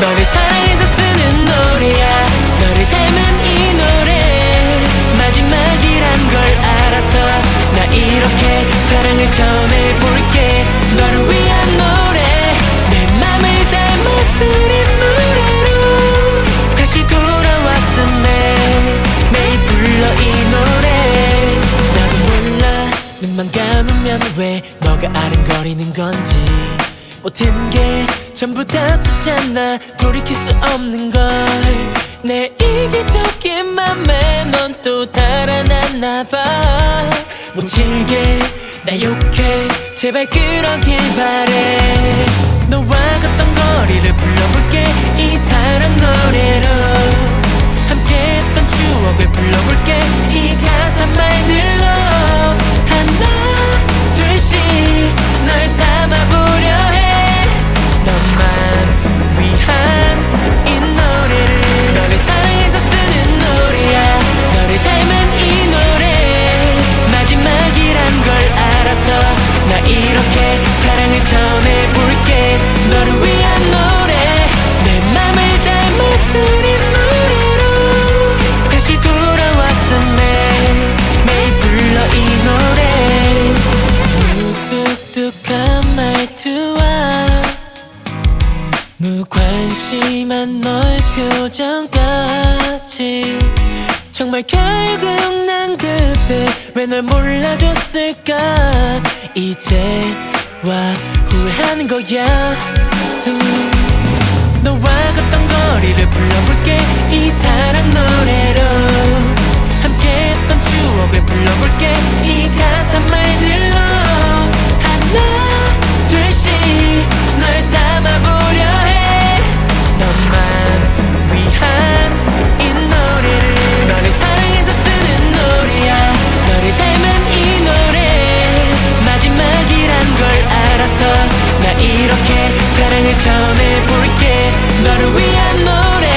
너를 사랑해서 쓰는 노래야. 너를 닮은 이 노래. 마지막이란 걸 알아서 나 이렇게 사랑을 전해볼게. 너를 위한 노래. 내 맘을 쓰린 노래로 다시 돌아왔음에 매일 불러 이 노래. 나도 몰라. 눈만 감으면 왜 너가 아른거리는 건지. 모든 게 전부 다 쳤잖아. 돌이킬 수 없는 걸. 내 이기적인 맘에 넌 또 달아났나 봐못 질게 나 욕해. 제발 그러길 바래. 너와 무관심한 너의 표정까지 정말 결국 난 그때 왜 널 몰라줬을까? 이제 와 후회하는 거야. 음. 너와 나 이렇게 사랑을 전해볼게. 너를 위한 노래